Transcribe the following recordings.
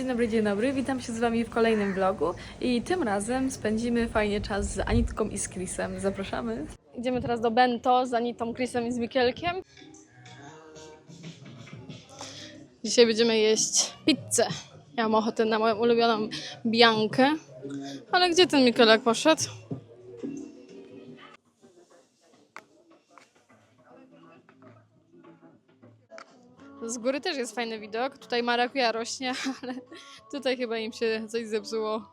Dzień dobry, dzień dobry. Witam się z Wami w kolejnym vlogu i tym razem spędzimy fajnie czas z Anitką i z Chrisem. Zapraszamy. Idziemy teraz do Bento z Anitą, Chrisem i z Mikielkiem. Dzisiaj będziemy jeść pizzę. Ja mam ochotę na moją ulubioną biankę. Ale gdzie ten Mikielek poszedł? Z góry też jest fajny widok. Tutaj marakuja rośnie, ale tutaj chyba im się coś zepsuło.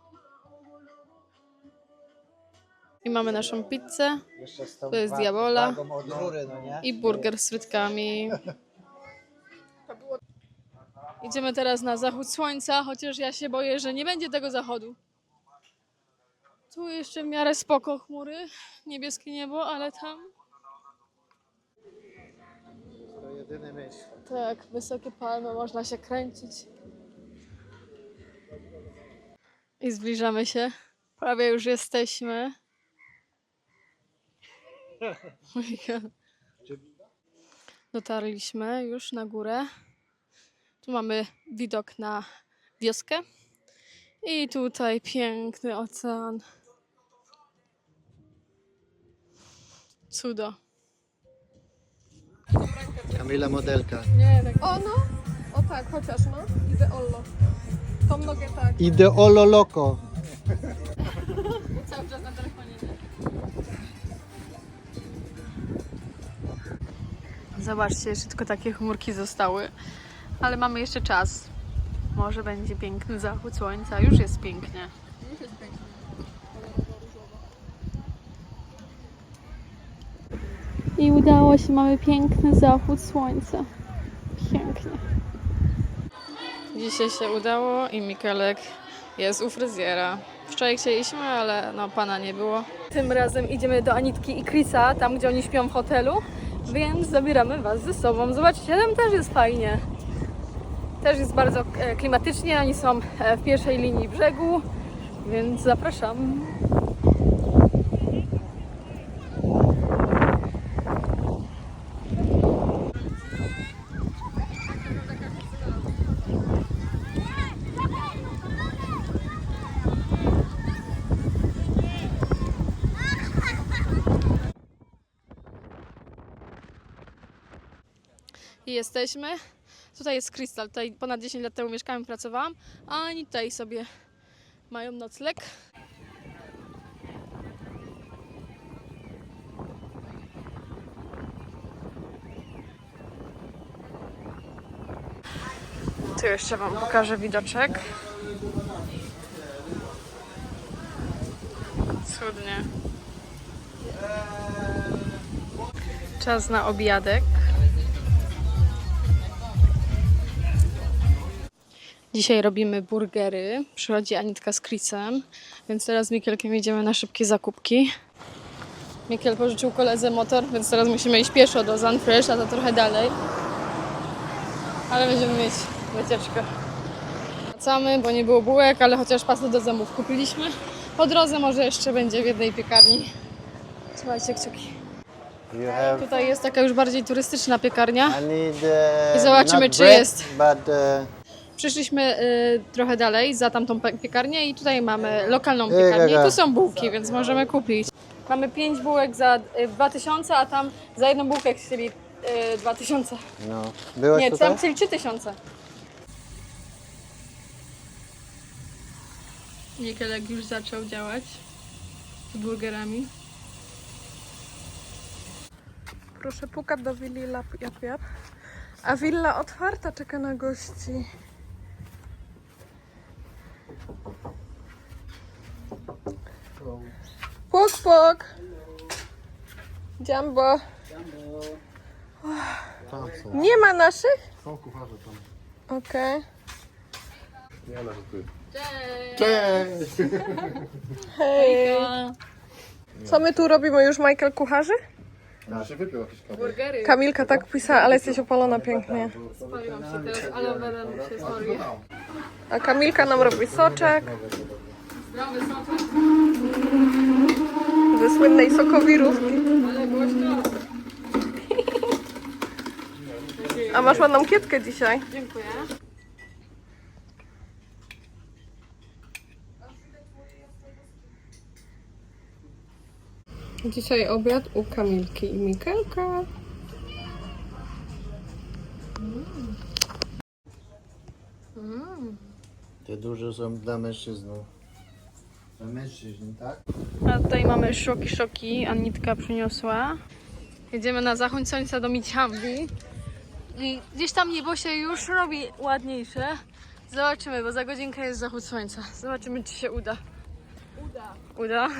I mamy naszą pizzę Jeszcze z tą To jest wa- diabola. wagą od rury, no nie? i burger z frytkami. Idziemy teraz na zachód słońca, chociaż ja się boję, że nie będzie tego zachodu. Tu jeszcze w miarę spoko chmury, niebieskie niebo, ale tam To jedyny myśl. Tak, wysokie palmy, można się kręcić. I zbliżamy się. Prawie już jesteśmy. Dotarliśmy już na górę. Tu mamy widok na wioskę. I tutaj piękny ocean. Cudo. Kamila modelka. Nie, tak O no, o tak, chociaż no, ideollo. Tą nogę tak. Ideolo loco. cały czas na telefonie. Zobaczcie, jeszcze tylko takie chmurki zostały. Ale mamy jeszcze czas. Może będzie piękny zachód słońca. Już jest pięknie. Udało się, mamy piękny zachód słońca. Pięknie. Dzisiaj się udało i Mikelek jest u fryzjera. Wczoraj chcieliśmy, ale no pana nie było. Tym razem idziemy do Anitki i Chrisa, tam gdzie oni śpią w hotelu, więc zabieramy was ze sobą. Zobaczcie, tam też jest fajnie. Też jest bardzo e, klimatycznie, oni są e, w pierwszej linii brzegu, więc zapraszam. Jesteśmy. Tutaj jest Krystal. Tutaj ponad 10 lat temu mieszkałam, pracowałam, a oni tutaj sobie mają nocleg. Tu jeszcze Wam pokażę widoczek. Cudnie. Czas na obiadek. Dzisiaj robimy burgery. Przychodzi Anitka z Chrisem, więc teraz z Mikielkiem idziemy na szybkie zakupki. Mikiel pożyczył koledze motor, więc teraz musimy iść pieszo do Zanfresh, a to trochę dalej. Ale będziemy mieć wycieczkę. Wracamy, bo nie było bułek, ale chociaż pastę do zębów kupiliśmy. Po drodze może jeszcze będzie w jednej piekarni. Trzymajcie kciuki. Have... Tutaj jest taka już bardziej turystyczna piekarnia. I need... Uh, I zobaczymy, czy jest. But uh, Przyszliśmy y, trochę dalej, za tamtą pe- piekarnię i tutaj mamy lokalną piekarnię. gaga. Tu są bułki, więc możemy kupić. Mamy 5 bułek za y, 2000, a tam za jedną bułkę chcieli y, 2000. no. Byłaś Nie, tutaj? tam chcieli 3000. Niekielek już zaczął działać z burgerami. Proszę pukać do willi lap, jap, jap. A willa otwarta czeka na gości. Puk. Jumbo. Tam są. Nie ma naszych? Są kucharze tam. Okej. Ja żartuję. Cześć! Cześć! Hej. Co my tu robimy już, Michael Kucharzy? Ja się wypił jakiś. Burgery. Kamilka tak pisała, ale jesteś opalona pięknie. Spaliłam się teraz, ale będę się smaruję. A Kamilka nam robi soczek Zdrowy soczek, ze słynnej sokowirówki. A masz ładną kietkę dzisiaj. Dziękuję. Dzisiaj obiad u Kamilki i Mikelka. Mm. Te duże są dla mężczyzn. Dla mężczyzn, tak? A tutaj mamy szoki, szoki. Anitka przyniosła. Jedziemy na zachód słońca do Miciambi. I gdzieś tam niebo się już robi ładniejsze. Zobaczymy, bo za godzinkę jest zachód słońca. Zobaczymy, czy się uda. Uda. Uda?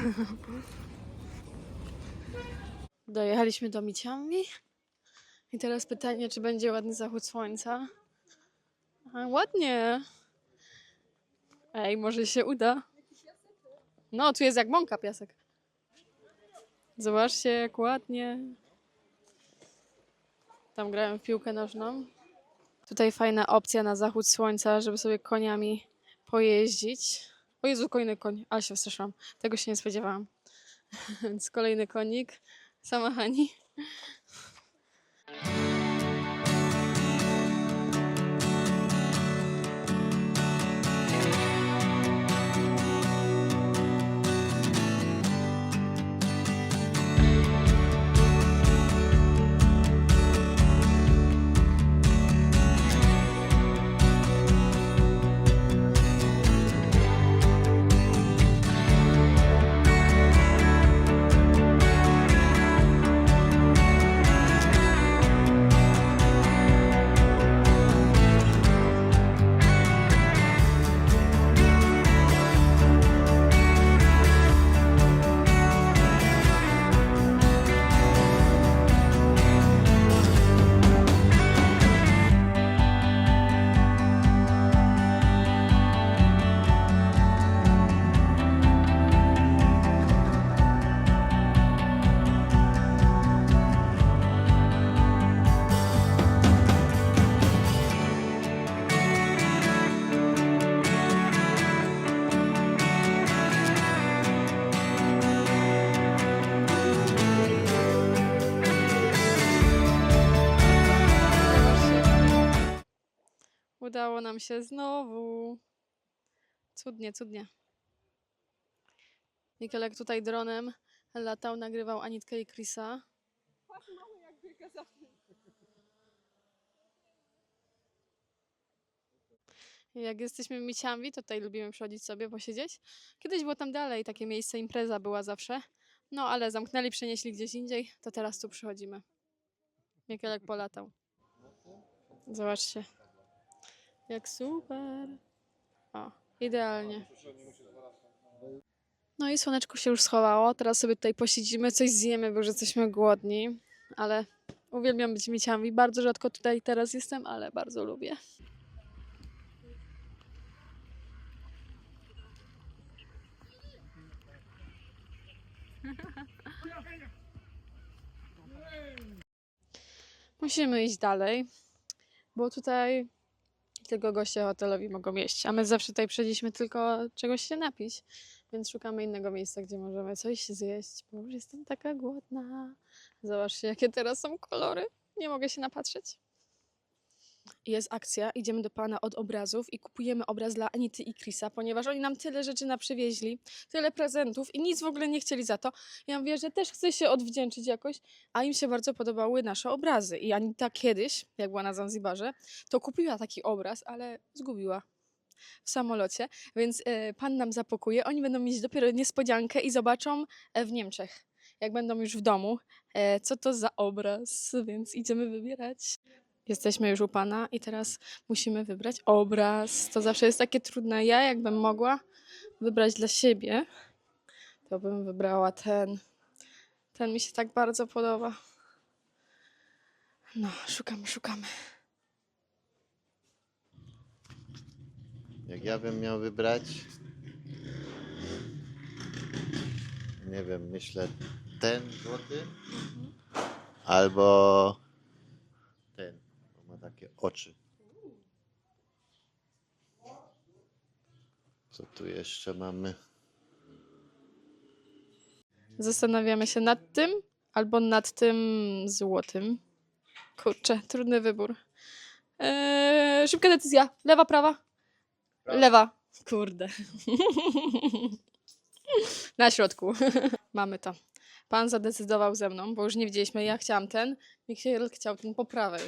Dojechaliśmy do Miciambi. I teraz pytanie, czy będzie ładny zachód słońca. A, ładnie. Ej, może się uda. No, tu jest jak mąka piasek. Zobaczcie, jak ładnie. Tam grałem w piłkę nożną. Tutaj fajna opcja na zachód słońca, żeby sobie koniami pojeździć. O Jezu, kolejny koń, ale się wstraszyłam. Tego się nie spodziewałam. Więc kolejny konik. Sama Hani. Udało nam się znowu. Cudnie, cudnie. Mikelek tutaj dronem latał, nagrywał Anitkę i Chrisa. I Jak jesteśmy w Miciambi, to tutaj lubimy przychodzić sobie, posiedzieć. Kiedyś było tam dalej, takie miejsce, impreza była zawsze. No ale zamknęli, przenieśli gdzieś indziej, to teraz tu przychodzimy. Mikelek polatał. Zobaczcie. Jak super. O, idealnie. No i słoneczko się już schowało. Teraz sobie tutaj posiedzimy, coś zjemy, bo już jesteśmy głodni. Ale uwielbiam być miciami. Bardzo rzadko tutaj teraz jestem, ale bardzo lubię. Musimy iść dalej, bo tutaj tylko goście hotelowi mogą jeść, a my zawsze tutaj przyszliśmy tylko czegoś się napić, więc szukamy innego miejsca, gdzie możemy coś zjeść, bo już jestem taka głodna. Zobaczcie, jakie teraz są kolory. Nie mogę się napatrzeć. Jest akcja, idziemy do pana od obrazów i kupujemy obraz dla Anity i Chrisa, ponieważ oni nam tyle rzeczy naprzywieźli, tyle prezentów i nic w ogóle nie chcieli za to. Ja mówię, że też chcę się odwdzięczyć jakoś, a im się bardzo podobały nasze obrazy. I Anita kiedyś, jak była na Zanzibarze, to kupiła taki obraz, ale zgubiła w samolocie, więc e, pan nam zapakuje. Oni będą mieć dopiero niespodziankę i zobaczą e, w Niemczech, jak będą już w domu, e, co to za obraz, więc idziemy wybierać. Jesteśmy już u pana i teraz musimy wybrać obraz. To zawsze jest takie trudne. Ja, jakbym mogła wybrać dla siebie, to bym wybrała ten. Ten mi się tak bardzo podoba. No, szukamy, szukamy. Jak ja bym miał wybrać, nie wiem, myślę ten złoty albo ten, bo ma takie oczy. Co tu jeszcze mamy? Zastanawiamy się nad tym albo nad tym złotym. Kurczę, trudny wybór. Eee, szybka decyzja. Lewa, prawa? Lewa. Kurde. Na środku. Mamy to. pan zadecydował ze mną, bo już nie widzieliśmy, ja chciałam ten, Mikiel chciał ten po prawej.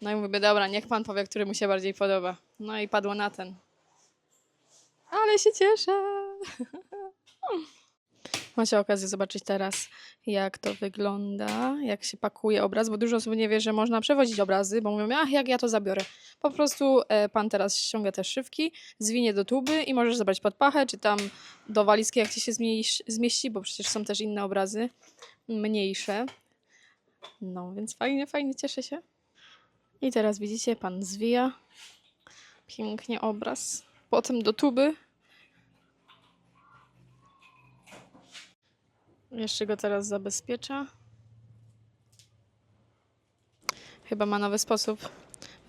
No i mówię, dobra, niech pan powie, który mu się bardziej podoba. No i padło na ten. Ale się cieszę. Macie okazję zobaczyć teraz, jak to wygląda, jak się pakuje obraz, bo dużo osób nie wie, że można przewozić obrazy, bo mówią, ach, jak ja to zabiorę. Po prostu e, pan teraz ściąga te szywki, zwinie do tuby i możesz zabrać pod pachę, czy tam do walizki, jak ci się zmieści, zmieści, bo przecież są też inne obrazy, mniejsze. No, więc fajnie, fajnie, cieszę się. I teraz widzicie, pan zwija pięknie obraz. Potem do tuby. Jeszcze go teraz zabezpiecza. Chyba ma nowy sposób.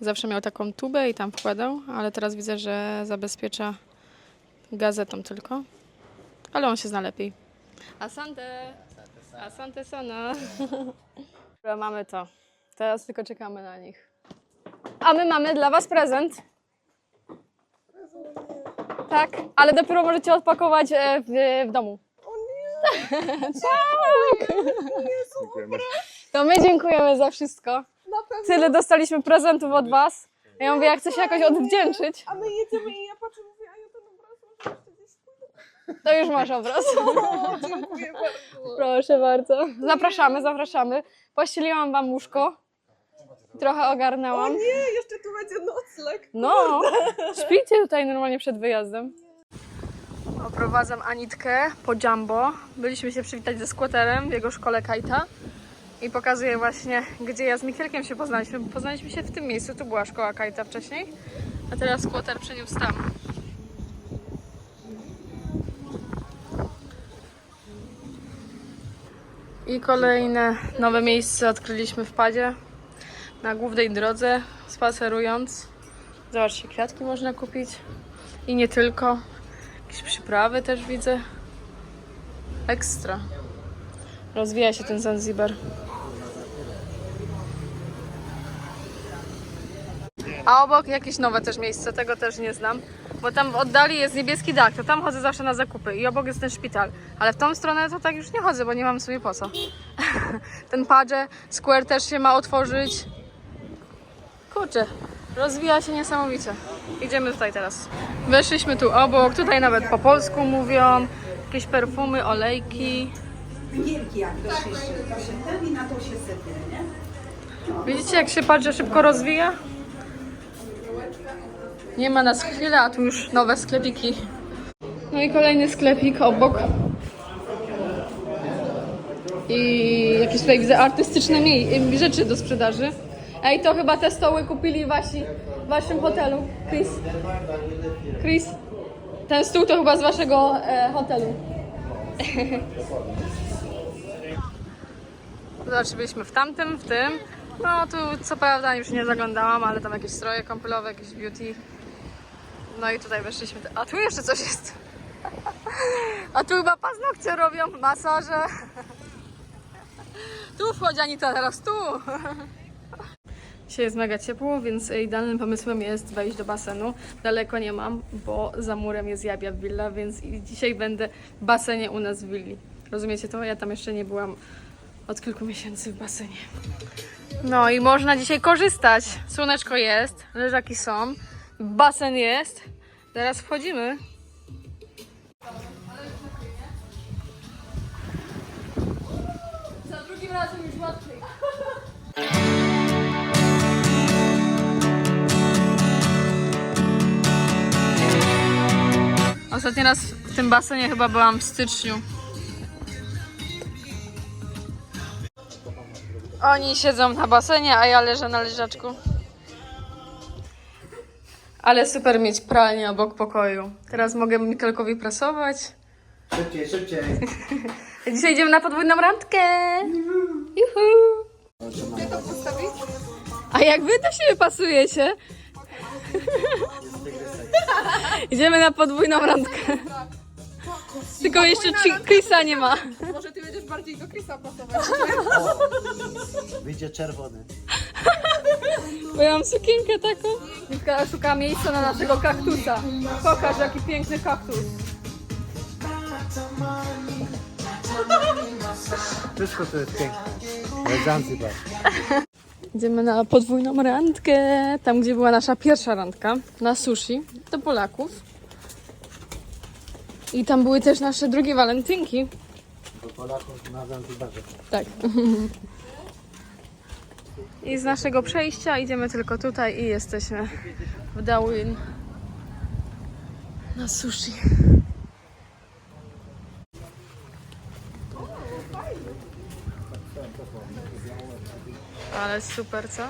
Zawsze miał taką tubę i tam wkładał, ale teraz widzę, że zabezpiecza gazetą tylko. Ale on się zna lepiej. Asante! Asante sana! Mamy to. Teraz tylko czekamy na nich. A my mamy dla Was prezent. Tak, ale dopiero możecie odpakować e, w, w domu. tak! To my dziękujemy za wszystko. Na pewno. Tyle dostaliśmy prezentów od Was. Ja mówię, jak chcę się jakoś odwdzięczyć, A my jedziemy i ja patrzę, mówię, a ja ten obraz może jeszcze gdzieś pójdę. to już masz obraz. O, dziękuję bardzo. Proszę bardzo. Zapraszamy, zapraszamy. Pościeliłam Wam łóżko. Trochę O ogarnęłam. nie, jeszcze tu będzie nocleg. No, śpicie tutaj normalnie przed wyjazdem. Oprowadzam Anitkę po Jumbo. Byliśmy się przywitać ze skłoterem w jego szkole kajta. I pokazuję właśnie, gdzie ja z Mikielkiem się poznaliśmy. Poznaliśmy się w tym miejscu, tu była szkoła kajta wcześniej. A teraz skłoter przeniósł tam. I kolejne nowe miejsce odkryliśmy w Padzie. Na głównej drodze, spacerując. Zobaczcie, kwiatki można kupić. I nie tylko. Jakieś przyprawy też widzę. Ekstra. Rozwija się ten Zanzibar. A obok jakieś nowe też miejsce, tego też nie znam. Bo tam w oddali jest niebieski dach, to tam chodzę zawsze na zakupy. I obok jest ten szpital. Ale w tą stronę to tak już nie chodzę, bo nie mam sobie po co. ten Padże Square też się ma otworzyć. Kurczę, rozwija się niesamowicie. Idziemy tutaj teraz. Weszliśmy tu obok, tutaj nawet po polsku mówią. Jakieś perfumy, olejki. Wielki jak. To się ten i na to się sypie, nie? Widzicie jak się Padże szybko rozwija? Nie ma nas chwilę, a tu już nowe sklepiki. No i kolejny sklepik obok. I jakieś tutaj widzę artystyczne rzeczy do sprzedaży. Ej, to chyba te stoły kupili wasi w waszym hotelu. Chris. Chris. Ten stół to chyba z waszego e, hotelu. Znaczy byliśmy w tamtym, w tym. No tu co prawda już nie zaglądałam, ale tam jakieś stroje kąpielowe, jakieś beauty. No i tutaj weszliśmy. A tu jeszcze coś jest. A tu chyba paznokcie robią, masaże. Tu wchodzi Anita, teraz tu. Dzisiaj jest mega ciepło, więc idealnym pomysłem jest wejść do basenu. Daleko nie mam, bo za murem jest Jabia Villa, więc dzisiaj będę w basenie u nas w willi. Rozumiecie to? Ja tam jeszcze nie byłam od kilku miesięcy w basenie. No i można dzisiaj korzystać. Słoneczko jest, leżaki są, basen jest. Teraz wchodzimy. Za drugim razem już łatwiej. Ostatni raz w tym basenie chyba byłam w styczniu. Oni siedzą na basenie, a ja leżę na leżaczku. Ale super mieć pralnię obok pokoju. Teraz mogę Mikelkowi prasować. Szybciej, szybciej. Dzisiaj idziemy na podwójną randkę. Juhu. Gdzie to postawić? A jak wy do siebie pasujecie? Idziemy na podwójną randkę. Tylko jeszcze Chi- Chrisa nie ma. Może ty będziesz bardziej do Krisa pasować. Wyjdzie czerwony. Bo ja mam sukienkę taką. Nitka szuka miejsca na naszego kaktusa. Pokaż jaki piękny kaktus. Wszystko to jest piękne. Ale Zanzibar. Idziemy na podwójną randkę, tam gdzie była nasza pierwsza randka, na sushi, do Polaków. I tam były też nasze drugie walentynki. Do Polaków na Zanzibarze. Tak. I z naszego przejścia idziemy tylko tutaj i jesteśmy w Darwin na sushi. Ale super, co?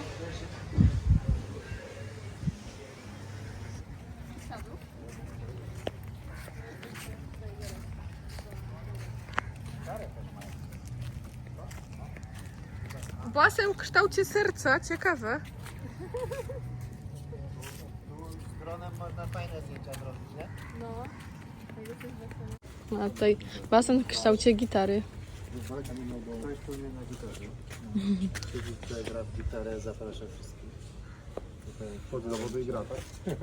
Basen w kształcie serca, ciekawe. Zrobić, nie? A tutaj basen w kształcie gitary. Ktoś tu mnie na gitarze. Siedzi tutaj, gra w gitarę, zaprasza wszystkich. Wchodzi do wody i gra, tak?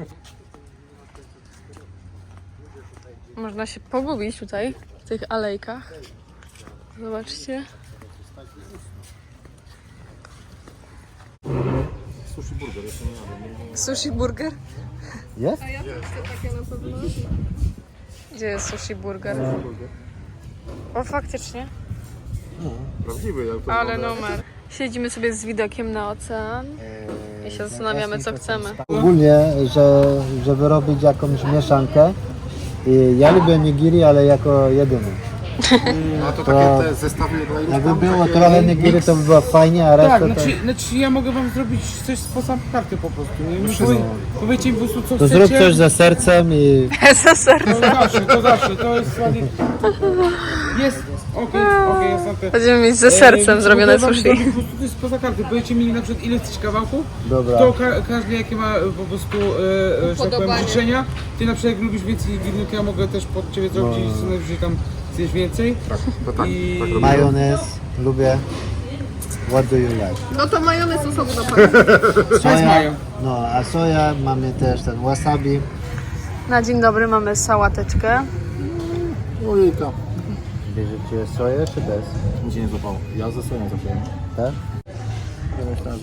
Można się pogubić tutaj, w tych alejkach. Zobaczcie. Sushi burger, jeszcze nie jadłem. Sushi burger? Jest? Gdzie jest sushi burger? O, faktycznie. Prawdziwy, jak to Ale numer. Siedzimy sobie z widokiem na ocean i się zastanawiamy, co chcemy. Ogólnie, że, żeby robić jakąś mieszankę, i ja lubię nigiri, ale jako jedyny. A to To- takie te zestawy dla Jakby było trochę nigiri, to by było fajnie, a Tak, reszta to... znaczy, znaczy ja mogę wam zrobić coś spoza karty po prostu. Nie? Wszystko. powie, powiedzcie mi po prostu co To chcecie. zrób coś za sercem i SSR. To zawsze, to zawsze, to jest ładnie. Jest, okej, okej, jest okay. Będziemy mieć ze sercem zrobione Po sushi. prostu to jest poza karty. Powiedzcie mi na przykład ile chcecie kawałków, dobra. to ka każdy jakie ma e, po prostu e, e, że tak powiem, życzenia. Ty na przykład jak lubisz więcej winnych, ja mogę też pod ciebie zrobić i co najwyżej tam zjeść więcej. To tak, I- tak. Majonez, lubię. What do you like? No to majonez osobno jest mają? No, a soja, mamy też ten wasabi. Na dzień dobry mamy sałateczkę. Ojejka. Bierzecie soję czy bez? Nic się nie złapało. Ja ze sobą zacząłem. Tak?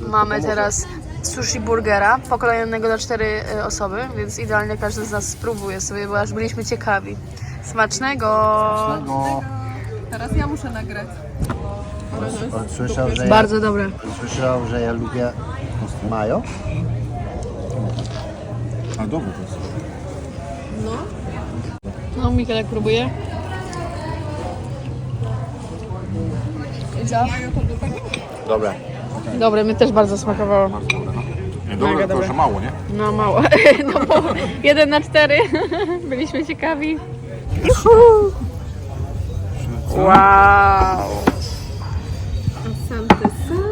Mamy teraz sushi burgera, pokrojonego na cztery y, osoby, więc idealnie każdy z nas spróbuje sobie, bo aż byliśmy ciekawi. Smacznego! No, Teraz ja muszę nagrać. On słyszał, że ja, Bardzo dobre. słyszał, że ja lubię mayo. ale dobre to jest. No, Mikelek próbuje. Dobre. Dobre, mi też bardzo smakowało. Nie, dobre, to że mało, nie? No mało. No bo jeden na cztery. Byliśmy ciekawi. Wow!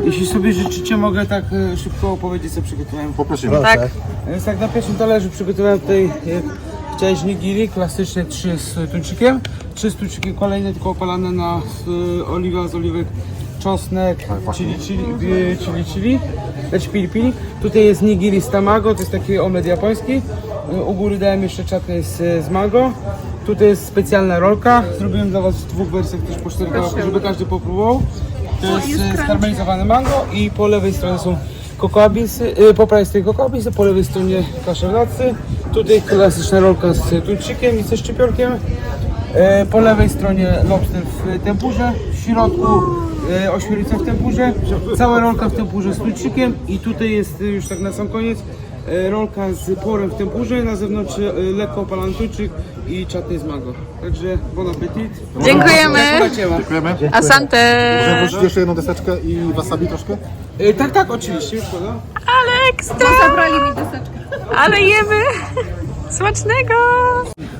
Jeśli sobie życzycie, mogę tak e, szybko opowiedzieć co przygotowałem. Poprosimy. Tak. Więc tak na pierwszym talerzu przygotowałem tutaj e, chciałeś nigiri, klasyczne trzy z tuńczykiem, trzy z tuńczykiem kolejne tylko opalane na e, oliwa z oliwek, czosnek, chili chili, e, chili chili, pili pili. Tutaj jest nigiri z tamago, to jest taki omlet japoński. E, U góry dałem jeszcze czatę z, z mango. Tutaj jest specjalna rolka. Zrobiłem dla Was w dwóch wersjach też po cztery kawałki, żeby każdy popróbował. To jest e, skarmelizowane mango i po lewej stronie są kokoabisy, y, po prawej stronie kokoabisy, po lewej stronie kaszewlacy. Tutaj klasyczna rolka z tuńczykiem i ze szczypiorkiem. E, Po lewej stronie lobster w tempurze, w środku e, ośmiornica w tempurze, cała rolka w tempurze z tuńczykiem i tutaj jest e, już tak na sam koniec rolka z porem w tempurze, na zewnątrz lekko opalany tuńczyk i czatny z mango. Także bon appetit. Dziękujemy. Dziękujemy. Asante! Możemy wrzucić jeszcze jedną deseczkę i wasabi troszkę? Tak, tak, oczywiście, już podam. Ale ekstra! Zabrali mi deseczkę. Ale jemy! Smacznego!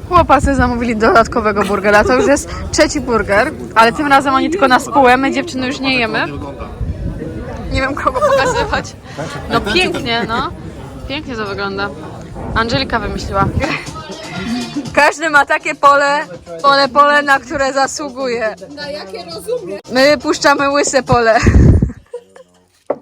Chłopacy zamówili dodatkowego burgera. To już jest trzeci burger, ale tym razem oni tylko na spółę. My dziewczyny już nie jemy. Nie wiem kogo pokazywać. No pięknie, no. Pięknie to wygląda. Angelika wymyśliła. Każdy ma takie pole, pole, pole, na które zasługuje. Na jakie rozumiem? My puszczamy łyse pole.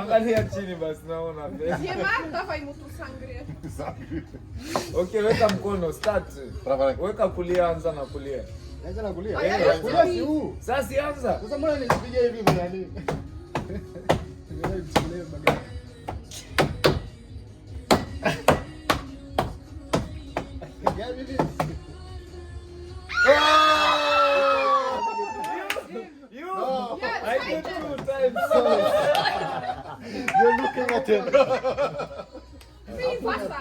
Angalia chini basi naona. Okay, weka mkono start. Weka kulia anza na kulia. Eh, Sasa anza. Sasa mbona nilipiga hivi? Sim, basta.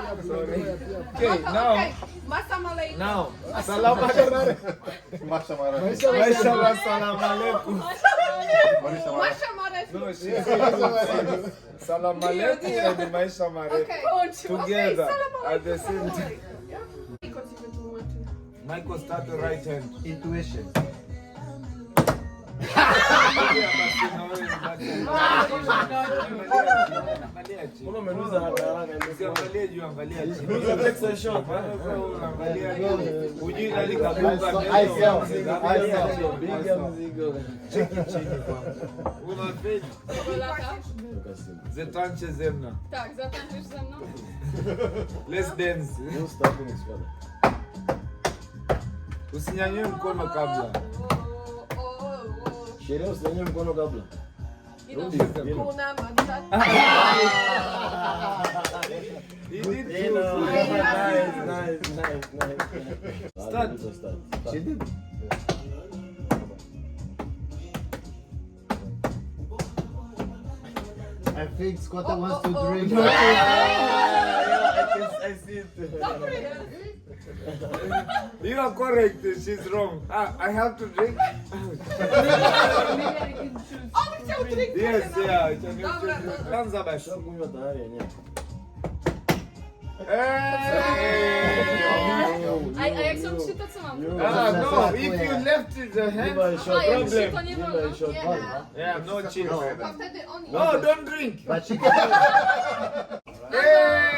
Okay, now. Assalamu alaikum. Now. Assalamu alaikum. Assalamu alaikum. Assalamu alaikum. No, she said Salam alaikum and Maisham alaikum. Together at the same time. Michael, start the right hand. Intuition. Zatanče zemna. Tak, zatančeš zemna. Let's dance. Usinyanyue mkono kabla. Sherehe usinyanyue mkono kabla. Kuna I think Squatter oh, wants to oh. drink. yeah, yeah, I, can, I see it. you are correct. She's wrong. Ah, I have to drink. On chciał drink. Yes, yeah. I can Dobra, to- Pan zobacz. Kunywa tayari yenyewe. Hey! A, a jak są trzy, to co mam? Ah, no, if you left the hand, Give her a shot. A, jak trzy, problem. to nie Give wolno. her a shot. Nie. yeah, no cheat. To wtedy on No, don't drink. But she can.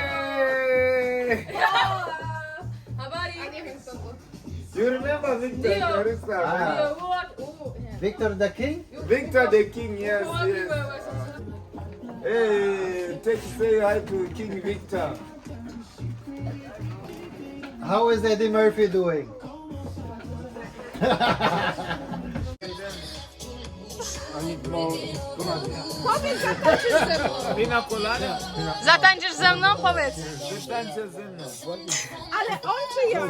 Hey! Habari. A nie wiem co to. You remember Victor Dio. Carissa? Ah. Jo, what? U, nie. Victor the King? Victor the King, yes, yes. Hey, take say hi to King Victor. How is Eddie Murphy doing? Powiedz, zatańczysz ze mną. Pina colada? Zatańczysz ze mną? Powiedz. Wystańcie ze mną. Ale on czy ja?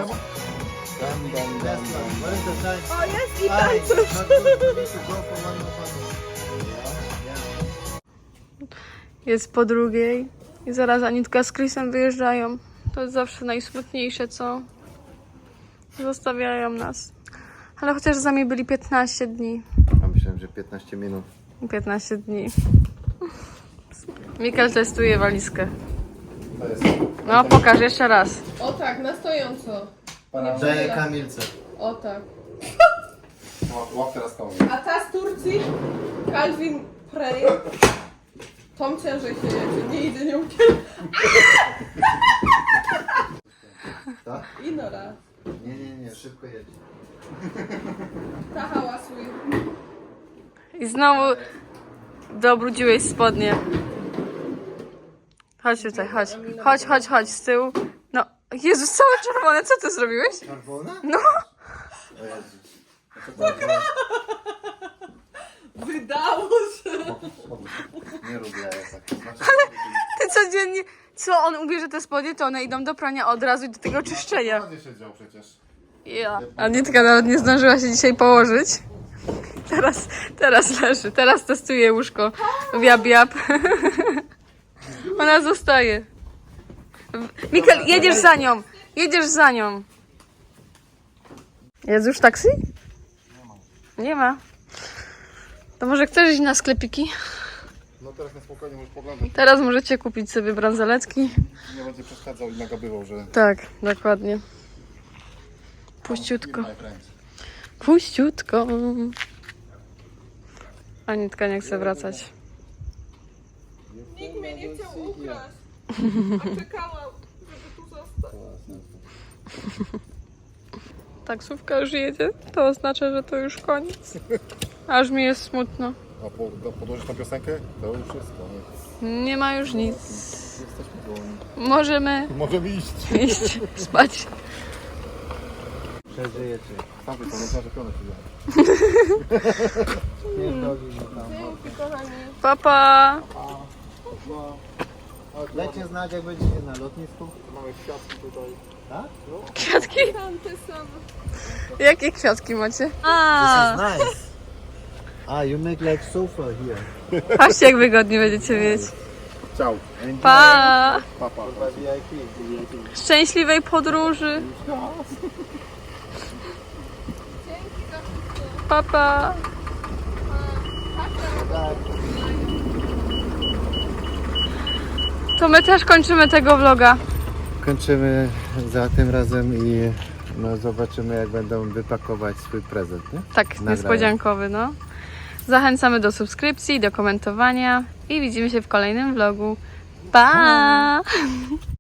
Dum, dum, dum. What is the time? O, jest i. Jest po drugiej i zaraz Anitka z Chrisem wyjeżdżają. To jest zawsze najsmutniejsze, co? Zostawiają nas. Ale chociaż z nami byli 15 dni. A myślałem, że 15 minut. 15 dni. Mikael testuje walizkę. To jest. No, pokaż jeszcze raz. O tak, na stojąco. Daję Kamilce. O tak. Łap- Łap teraz koło. A ta z Turcji? Calvin Prey. Tom ciężej się jedzie, nie idzie nią Tak? I Nora. Nie, nie, nie, szybko jedź. Ta hałasuje. I znowu dobrudziłeś spodnie. Chodź tutaj, chodź. Chodź, chodź, chodź z tyłu. Jezus, całe czerwone, co ty zrobiłeś? Czerwona? No, O Jezu. Wydało się. Nie lubię ja tak. Znaczy, ty codziennie, co on ubierze te spodnie, to one idą do prania od razu i do tego czyszczenia. Ładnie siedział przecież. Ja. Anitka nawet nie zdążyła się dzisiaj położyć. Teraz, teraz leży, teraz testuje łóżko w jab jab. Ona zostaje. Mikel, jedziesz za nią, jedziesz za nią. Jest już taksi? Nie ma. To może chcesz iść na sklepiki? No teraz na spokojnie możesz poglądać. Teraz możecie kupić sobie bransoletki. Nie będzie przeszkadzał i nagabywał, że... Tak, dokładnie. Puściutko. Puściutko. Anitka nie chce wracać. Nikt mnie nie chciał ukraść. A czekałam, żeby tu zostać. Taksówka już jedzie, to oznacza, że to już koniec. Aż mi jest smutno. A po, do- podłożysz tą piosenkę? To już wszystko. nie? Nie ma już nic. Jesteśmy gołoni. Możemy Możemy iść. iść spać. Przeżyjecie. Tam jest, ale zaczepione się Nie drogi, no tam. Dzięki kochani. Papa! Dajcie znać, jak będziecie na lotnisku. Mamy kwiatki tutaj. Kwiatki? Tamte same. Jakie kwiatki macie? A, nice. Ah, you make like sofa here. patrzcie jak wygodnie będziecie mieć. Ciao. Pa! Papa. VIP. Szczęśliwej podróży. Papa! To my też kończymy tego vloga. Kończymy za tym razem i no, zobaczymy, jak będą wypakować swój prezent, nie? Tak, Nagrałem. niespodziankowy, no. Zachęcamy do subskrypcji, do komentowania i widzimy się w kolejnym vlogu. Pa!